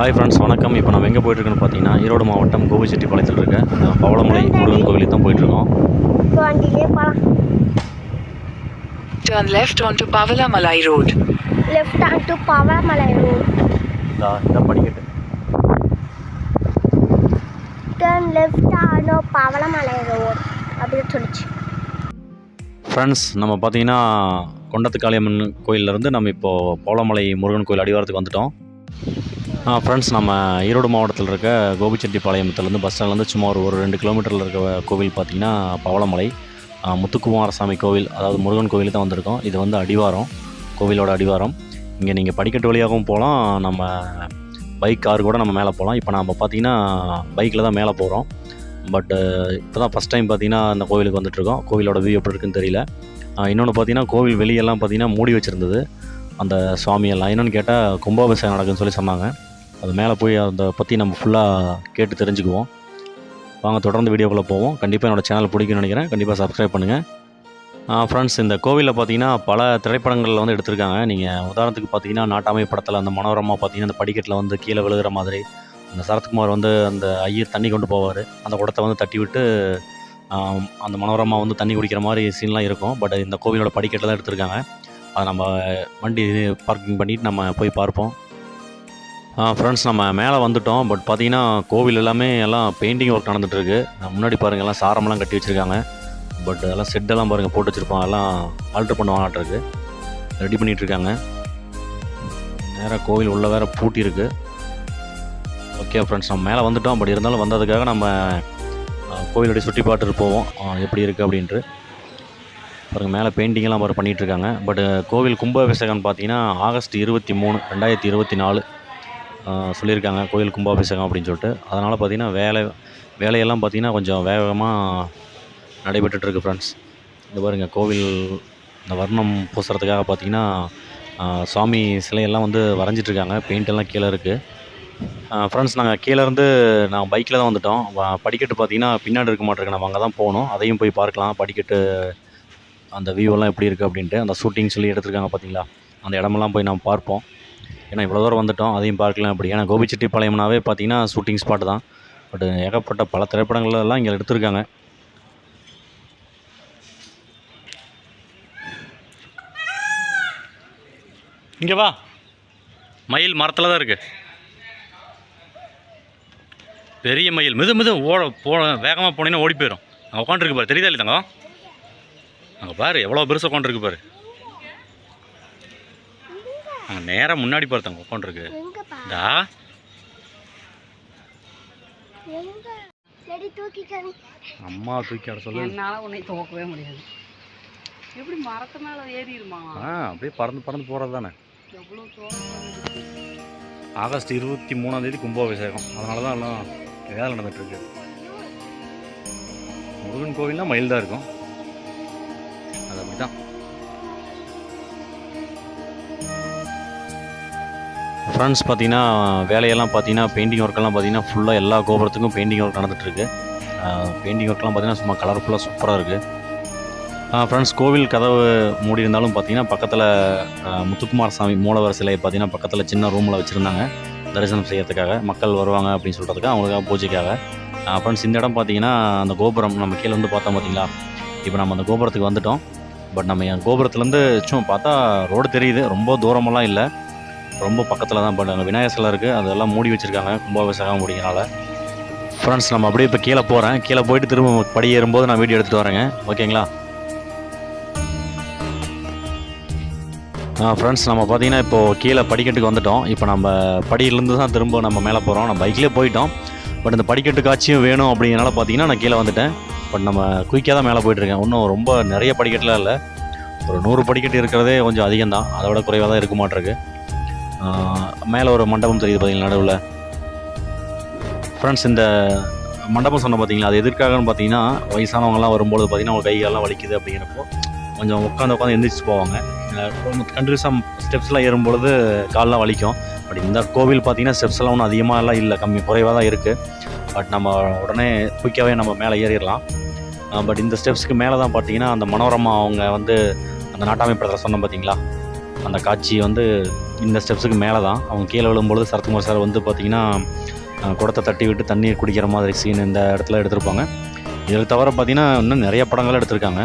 Hi friends வணக்கம். இப்போ நம்ம எங்கே போயிட்டுருக்கோன்னு பார்த்தீங்கன்னா ஈரோடு மாவட்டம் கோபிச்செட்டிப்பாளையத்தில் இருக்க அஹ், பவளமலை முருகன் கோவிலுக்கு தான் போயிட்டுருக்கோம் Turn left onto Pavalamalai Road. Left onto Pavalamalai road இந்த படிக்கட்டு. Turn left onto Pavalamalai road அப்படின்னு சொல்லிச்சு. ஃப்ரெண்ட்ஸ் நம்ம பார்த்தீங்கன்னா கொண்டத்து காளியம்மன் கோயிலேருந்து நம்ம இப்போது பவளமலை முருகன் கோயில் அடிவாரத்துக்கு வந்துட்டோம். ஃப்ரெண்ட்ஸ் நம்ம ஈரோடு மாவட்டத்தில் இருக்க கோபிச்செட்டிப்பாளையத்துலேருந்து பஸ் ஸ்டாண்ட்லேருந்து சுமார் ஒரு ரெண்டு கிலோமீட்டரில் இருக்க கோவில் பார்த்தீங்கன்னா பவளமலை முத்துக்குமாரசாமி கோவில் அதாவது முருகன் கோவில் தான் வந்திருக்கோம். இது வந்து அடிவாரம் கோவிலோட அடிவாரம். இங்கே நீங்கள் படிக்கட்டு வழியாகவும் போகலாம். நம்ம பைக் கார் கூட நம்ம மேலே போகலாம். இப்போ நம்ம பார்த்தீங்கன்னா பைக்கில் தான் மேலே போகிறோம் பட்டு இப்போ தான் ஃபஸ்ட் டைம் பார்த்திங்கன்னா அந்த கோவிலுக்கு வந்துட்டுருக்கோம். கோவிலோட வியூ எப்படி இருக்குன்னு தெரியல. இன்னொன்று பார்த்தீங்கன்னா கோவில் வெளியெல்லாம் பார்த்தீங்கன்னா மூடி வச்சுருந்தது. அந்த சுவாமியெல்லாம். என்னென்னு கேட்டால் கும்பாபிஷேகம் நடக்குதுன்னு சொல்லி சொன்னாங்க. அது மேலே போய் அதை பற்றி நம்ம ஃபுல்லாக கேட்டு தெரிஞ்சுக்குவோம். வாங்க தொடர்ந்து வீடியோக்குள்ளே போவோம். கண்டிப்பாக என்னோடய சேனல் பிடிக்கும்னு நினைக்கிறேன். கண்டிப்பாக சப்ஸ்கிரைப் பண்ணுங்கள் ஃப்ரெண்ட்ஸ் இந்த கோவிலில் பார்த்தீங்கன்னா பல திரைப்படங்களில் வந்து எடுத்திருக்காங்க. நீங்கள் உதாரணத்துக்கு பார்த்தீங்கன்னா நாட்டாமை படத்தில் அந்த மனோரமா பார்த்தீங்கன்னா அந்த படிக்கட்டில் வந்து கீழே விழுகிற மாதிரி அந்த சரத்குமார் வந்து அந்த ஐயர் தண்ணி கொண்டு போவார். அந்த குடத்தை வந்து தட்டி விட்டு அந்த மனோரமா வந்து தண்ணி குடிக்கிற மாதிரி சீன்லாம் இருக்கும். பட் இந்த கோவிலோட படிக்கட்டில் தான் எடுத்திருக்காங்க. அதை நம்ம வண்டி பார்க்கிங் பண்ணிவிட்டு நம்ம போய் பார்ப்போம். ஃப்ரெண்ட்ஸ் நம்ம மேலே வந்துட்டோம். பட் பார்த்தீங்கன்னா கோவில் எல்லாமே எல்லாம் பெயிண்டிங் ஒர்க் நடந்துகிட்ருக்கு முன்னாடி பாருங்கள் எல்லாம் சாரமெல்லாம் கட்டி வச்சுருக்காங்க. பட் அதெல்லாம் செட்டெல்லாம் பாருங்கள் போட்டு வச்சுருப்பாங்க. எல்லாம் ஆல்ட்ரு பண்ணுவாங்களாட்டிருக்கு ரெடி பண்ணிகிட்ருக்காங்க நேராக கோவில் உள்ள வேறு பூட்டி இருக்கு. ஓகே ஃப்ரெண்ட்ஸ் நம்ம மேலே வந்துட்டோம். பட் இருந்தாலும் வந்ததுக்காக நம்ம அஹ், சுற்றி பார்த்துட்டு போவோம். எப்படி இருக்குது அப்படின்ட்டு. பாருங்கள் மேலே பெயிண்டிங்கெல்லாம் பாரு பண்ணிகிட்டு இருக்காங்க. பட் கோவில் கும்பாபிஷேகம்னு பார்த்தீங்கன்னா ஆகஸ்ட் இருபத்தி மூணு ரெண்டாயிரத்தி இருபத்தி நாலு. சொல்லியிருக்காங்க. கோயில் கும்பாபிஷேகம் அப்படின்னு சொல்லிட்டு. அதனால் பார்த்தீங்கன்னா வேலை வேலையெல்லாம் பார்த்திங்கன்னா கொஞ்சம் வேகமாக நடைபெற்றுட்ருக்கு ஃப்ரெண்ட்ஸ் இந்த பாருங்க கோவில் இந்த வர்ணம் பூசுறதுக்காக பார்த்தீங்கன்னா சுவாமி சிலையெல்லாம் வந்து வரைஞ்சிட்ருக்காங்க. பெயிண்டெல்லாம் கீழே இருக்குது ஃப்ரெண்ட்ஸ் நாங்கள் கீழேருந்து நாங்கள் நான் பைக்கில் தான் வந்துட்டோம். படிக்கட்டு பார்த்தீங்கன்னா பின்னாடி இருக்க மாட்டிருக்கு. நம்ம அங்கே தான் போகணும். அதையும் போய் பார்க்கலாம். படிக்கட்டு அந்த வியூவெல்லாம் எப்படி இருக்குது அப்படின்ட்டு. அந்த ஷூட்டிங் சொல்லி எடுத்திருக்காங்க பார்த்தீங்களா? அந்த இடமெல்லாம் போய் நம்ம பார்ப்போம். ஏன்னா இவ்வளோ தூரம் வந்துட்டோம் அதையும் பார்க்கலாம் அப்படி. ஏன்னா கோபிச்செட்டிப்பாளையம்னாவே பார்த்தீங்கன்னா ஷூட்டிங் ஸ்பாட் தான். பட் ஏகப்பட்ட பல திரைப்படங்கள்லாம் இங்கே எடுத்திருக்காங்க. இங்கே வா. மயில் மரத்தில் தான் இருக்கு. பெரிய மயில். மிது மிது. ஓட போ வேகமாக போனீங்கன்னா ஓடி போயிடும் அங்கே உட்காந்துருக்கு பாரு. தெரியுதா இல்லை தங்கம்? அங்கே பாரு எவ்வளோ பெருசாக உட்காந்துருக்கு பாரு. நேராக முன்னாடி பாரு தங்க உட்காந்துருக்கு தூக்கிக்கணும் அம்மா தூக்கி ஆட சொல்லு. என்னால் உன்னை துவக்கவே முடியாது. எப்படி மரத்து மேலே ஏறிடுமா? ஆ அப்படியே பறந்து பறந்து போகிறது தானே. ஆகஸ்ட் இருபத்தி மூணாம் தேதி கும்பாபிஷேகம். அதனால தான் எல்லாம் வேலை நடந்துட்டுருக்கு. முருகன் கோவில்னா மயில் தான் இருக்கும். அது அப்படி தான் ஃப்ரெண்ட்ஸ் பார்த்தீங்கன்னா வேலையெல்லாம் பார்த்தீங்கன்னா பெயிண்டிங் ஒர்க்கெல்லாம் பார்த்தீங்கன்னா ஃபுல்லாக எல்லா கோபுரத்துக்கும் பெயிண்டிங் ஒர்க் நடந்துட்டுருக்கு. பெயிண்டிங் ஒர்க்லாம் பார்த்தீங்கன்னா சும்மா கலர்ஃபுல்லாக சூப்பராக இருக்குது ஃப்ரெண்ட்ஸ் கோவில் கதவு மூடி இருந்தாலும் பார்த்தீங்கன்னா பக்கத்தில் முத்துக்குமார் சாமி மூலவர் சிலை பார்த்தீங்கன்னா பக்கத்தில் சின்ன ரூமில் வச்சுருந்தாங்க. தரிசனம் செய்யறதுக்காக மக்கள் வருவாங்க அப்படின்னு சொல்கிறதுக்காக அவங்களுக்காக பூஜைக்காக. ஃப்ரெண்ட்ஸ் இந்த இடம் பார்த்தீங்கன்னா அந்த கோபுரம் நம்ம கீழே வந்து பார்த்தோம் பார்த்தீங்களா? இப்போ நம்ம அந்த கோபுரத்துக்கு வந்துட்டோம். பட் நம்ம என் கோபுரத்துலேருந்து சும்மா பார்த்தா ரோடு தெரியுது. ரொம்ப தூரமெல்லாம் இல்லை. ரொம்ப பக்கத்தில் தான் பட் விநாயகர் சிலை இருக்குது அதெல்லாம் மூடி வச்சுருக்காங்க. கும்பாபிஷேகம் முடிங்கனால ஃப்ரெண்ட்ஸ் நம்ம அப்படியே இப்போ கீழே போகிறேன் கீழே போயிட்டு திரும்ப படி ஏறும்போது நான் வீடியோ எடுத்துகிட்டு வரேங்க. ஓகேங்களா? ஃப்ரெண்ட்ஸ் நம்ம பார்த்தீங்கன்னா இப்போது கீழே படிக்கட்டுக்கு வந்துட்டோம். இப்போ நம்ம படியிலேருந்து தான் திரும்ப நம்ம மேலே போகிறோம் நம்ம பைக்லேயே போயிட்டோம். பட் இந்த படிக்கட்டு காட்சியும் வேணும் அப்படிங்கிறனால பார்த்தீங்கன்னா நான் கீழே வந்துட்டேன். பட் நம்ம குயிக்காக தான் மேலே போயிட்டுருக்கேன் இன்னும் ரொம்ப நிறைய படிக்கட்டுலாம் இல்லை. ஒரு நூறு படிக்கட்டு இருக்கிறதே கொஞ்சம் அதிகம் தான் அதை விட குறைவாக தான் இருக்க மாட்டிருக்கு. மேலே ஒரு மண்டபம் தெரியுது பார்த்தீங்களா நடுவில்? ஃப்ரெண்ட்ஸ் இந்த மண்டபம் சொன்ன பார்த்தீங்களா அது எதற்காகன்னு பார்த்தீங்கன்னா வயசானவங்கலாம் வரும்போது பார்த்தீங்கன்னா அவங்க கைகாலெலாம் வலிக்குது அப்படிங்கிறப்போ கொஞ்சம் உட்காந்து உட்காந்து எந்திரிச்சு போவாங்க. கண்டினியூஸாக ஸ்டெப்ஸ்லாம் ஏறும்பொழுது கால்லாம் வலிக்கும். பட் இந்த கோவில் பார்த்தீங்கன்னா ஸ்டெப்ஸ்லாம் ஒன்றும் அதிகமாக எல்லாம் இல்லை கம்மி குறைவாக தான் இருக்குது பட் நம்ம உடனே குயிக்காகவே நம்ம மேலே ஏறிடலாம். பட் இந்த ஸ்டெப்ஸ்க்கு மேலே தான் பார்த்தீங்கன்னா அந்த மனோரமா அவங்க வந்து அந்த நாட்டாமை படத்தில் சொன்னோம் பார்த்தீங்களா அந்த காட்சி வந்து இந்த ஸ்டெப்ஸுக்கு மேலே தான் அவங்க கீழே விழும்பொழுது சரத்குமார் சார் வந்து பார்த்திங்கன்னா குடத்தை தட்டி விட்டு தண்ணீர் குடிக்கிற மாதிரி சீன் இந்த இடத்துல எடுத்திருப்பாங்க. இதில் தவிர பார்த்திங்கன்னா இன்னும் நிறைய படங்கள் எடுத்திருக்காங்க.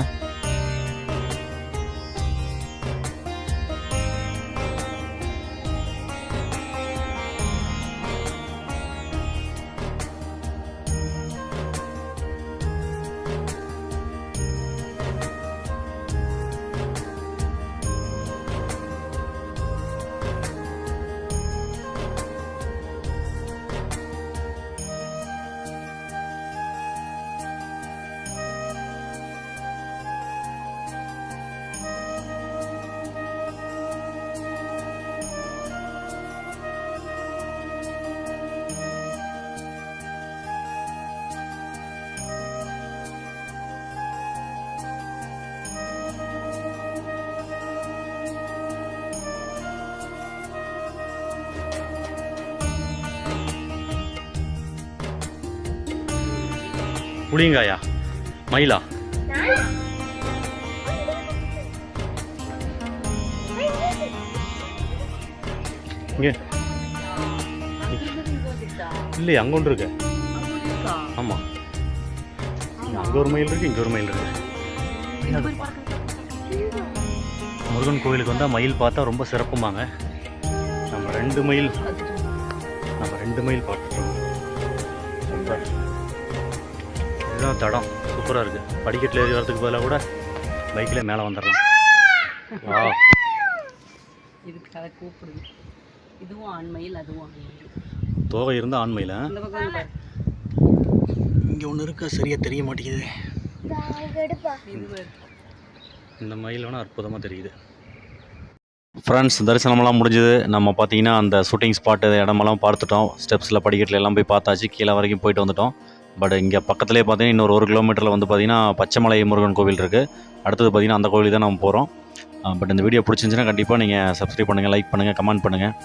புளியங்காயா? மயிலா? இங்கே. இல்லையே அங்கே ஒன்று இருக்கு. ஆமாம் அங்கே ஒரு மயில் இருக்கு இங்கே ஒரு மயில் இருக்கு. முருகன் கோயிலுக்கு வந்தால் மயில் பார்த்தா ரொம்ப சிறப்புமாங்க. நம்ம ரெண்டு மயில் நம்ம ரெண்டு மயில் பார்த்துட்டோம். ரொம்ப இதுதான் தடம். சூப்பராக இருக்குது படிக்கட்டில் ஏறி வரதுக்கு பதிலாக கூட பைக்கில் மேலே வந்துடலாம் வா இதுக்கு அதை கூப்பிடுது இதுவும் ஆண்மையில் அதுவும் ஆண்மையில் தோகை இருந்தால் ஆண்மையில். இங்கே ஒன்று இருக்கா? சரியாக தெரிய மாட்டேங்குது. இந்த மயில் வேணால் அற்புதமாக தெரியுது. ஃப்ரெண்ட்ஸ் தரிசனமெல்லாம் முடிஞ்சது. நம்ம பார்த்தீங்கன்னா அந்த ஷூட்டிங் ஸ்பாட்டு இடமெல்லாம் பார்த்துட்டோம். ஸ்டெப்ஸில் படிக்கட்டில் எல்லாம் போய் பார்த்தாச்சு. கீழே வரைக்கும் போயிட்டு வந்துட்டோம். பட் இங்கே பக்கத்துலேயே பார்த்தீங்கன்னா இன்னொரு ஒரு கிலோமீட்டரில் வந்து பார்த்தீங்கன்னா பச்சைமலை முருகன் கோவில் இருக்குது அடுத்தது பார்த்தீங்கன்னா அந்த கோவிலுக்கு தான் நம்ம போகிறோம் பட் இந்த வீடியோ பிடிச்சிருந்துச்சுன்னா கண்டிப்பாக நீங்கள் சப்ஸ்கிரைப் பண்ணுங்கள் லைக் பண்ணுங்கள் கமெண்ட் பண்ணுங்கள்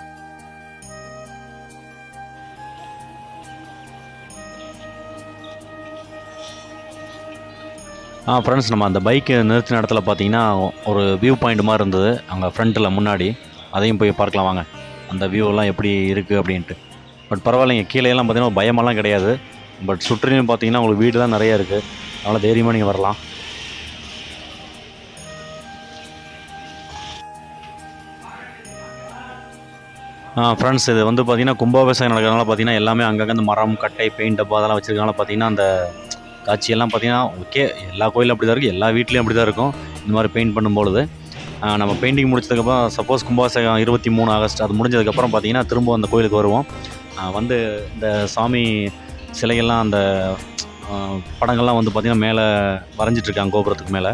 ஆ ஃப்ரெண்ட்ஸ் நம்ம அந்த பைக்கு நிறுத்தின இடத்துல பார்த்தீங்கன்னா ஒரு வியூ பாயிண்ட் மாதிரி இருந்தது. அங்கே ஃப்ரண்ட்டில் முன்னாடி. அதையும் போய் பார்க்கலாம் வாங்க. அந்த வியூவெல்லாம் எப்படி இருக்குது அப்படின்ட்டு. பட் பரவாயில்லைங்க. கீழே எல்லாம் பார்த்தீங்கன்னா பயமெல்லாம் கிடையாது. பட் சுற்றிலும் பார்த்தீங்கன்னா உங்களுக்கு வீடு தான் நிறையா இருக்குது அதனால் தைரியமாக நீங்கள் வரலாம். ஃப்ரெண்ட்ஸ் இது வந்து பார்த்தீங்கன்னா கும்பாபிஷேகம் நடக்கிறதுனால பார்த்தீங்கன்னா எல்லாமே அங்கங்கே அந்த மரம் கட்டை பெயிண்ட் டப்பா அதெல்லாம் வச்சுருக்கனால பார்த்தீங்கன்னா அந்த காட்சியெல்லாம் பார்த்தீங்கன்னா ஓகே எல்லா கோயிலும் அப்படி தான் இருக்குது எல்லா வீட்லேயும் அப்படி தான் இருக்கும். இந்த மாதிரி பெயிண்ட் பண்ணும்பொழுது நம்ம பெயிண்டிங் முடிச்சதுக்கப்புறம் சப்போஸ் கும்பாபிஷேகம் இருபத்தி மூணு ஆகஸ்ட் அது முடிஞ்சதுக்கப்புறம் பார்த்தீங்கன்னா திரும்ப அந்த கோயிலுக்கு வருவோம். வந்து இந்த சாமி சிலைகள்லாம் அந்த படங்கள்லாம் வந்து பார்த்திங்கன்னா மேலே வரைஞ்சிட்ருக்காங்க கோபுரத்துக்கு மேலே.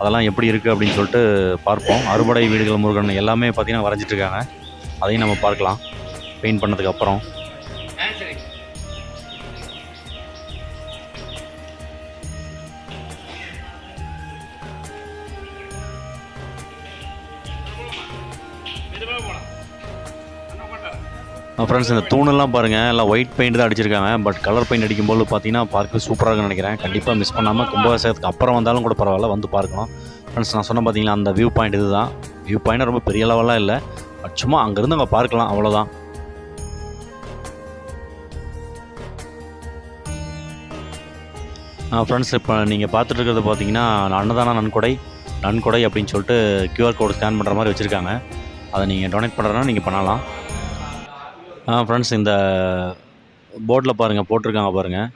அதெல்லாம் எப்படி இருக்குது அப்படின்னு சொல்லிட்டு பார்ப்போம். அறுபடை வீடுகள் முருகன் எல்லாமே பார்த்திங்கன்னா வரைஞ்சிட்ருக்காங்க. அதையும் நம்ம பார்க்கலாம். பெயிண்ட் பண்ணதுக்கு அப்புறம். ஃப்ரெண்ட்ஸ் இந்த தூணெல்லாம் பாருங்கள் எல்லாம் ஒயிட் பெயிண்ட் தான் அடிச்சிருக்காங்க. பட் கலர் பெயிண்ட் அடிக்கும்போது பார்த்தீங்கன்னா பார்க்க சூப்பராக இருக்குன்னு நினைக்கிறேன். கண்டிப்பாக மிஸ் பண்ணாமல் கும்பாபிஷேகத்துக்கு அப்புறம் வந்தாலும் கூட பரவாயில்ல வந்து பார்க்கணும் ஃப்ரெண்ட்ஸ் நான் சொன்ன பார்த்தீங்களா அந்த வியூ பாயிண்ட் இது தான் வியூ பாயிண்ட் ரொம்ப பெரிய லெவலாக இல்லை. பட் சும்மா அங்கேருந்து அங்கே பார்க்கலாம் அவ்வளோதான் ஃப்ரெண்ட்ஸ் இப்போ நீங்கள் பார்த்துட்டு இருக்கிறது பார்த்தீங்கன்னா அன்னதான நன்கொடை நன்கொடை அப்படின்னு சொல்லிட்டு க்யூஆர் கோடு ஸ்கேன் பண்ணுற மாதிரி வச்சுருக்காங்க. அதை நீங்கள் டொனேட் பண்ணுறதுனா நீங்கள் பண்ணலாம். ஃப்ரெண்ட்ஸ் இந்த போர்டில் பாருங்கள் போட்டிருக்காங்க பாருங்கள்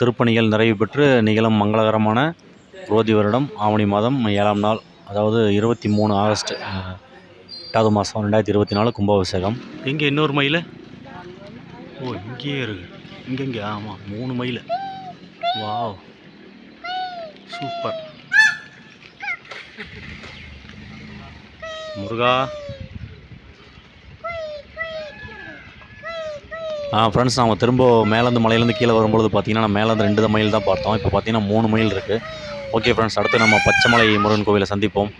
திருப்பணிகள் நிறைவு பெற்று நிகழும் மங்களகரமான குரோதி வருடம் ஆவணி மாதம் ஏழாம் நாள் அதாவது இருபத்தி மூணு ஆகஸ்ட் எட்டாவது மாதம் ரெண்டாயிரத்தி இருபத்தி நாலு கும்பாபிஷேகம். இங்கே இன்னொரு மயில்? ஓ இங்கேயே இருக்கு இங்கே இங்கே. ஆமாம் மூணு மயில். வாவ். சூப்பர். முருகா. ஃப்ரெண்ட்ஸ் நாங்கள் திரும்ப மேலேருந்து மலையிலேருந்து கீழே வரும்பொழுது பார்த்தீங்கன்னா நம்ம மேலேருந்து ரெண்டு மயில் தான் பார்த்தோம். இப்போ பார்த்தீங்கன்னா மூணு மயில் இருக்குது ஓகே ஃப்ரெண்ட்ஸ் அடுத்து நம்ம பச்சைமலை முருகன் கோவிலை சந்திப்போம்.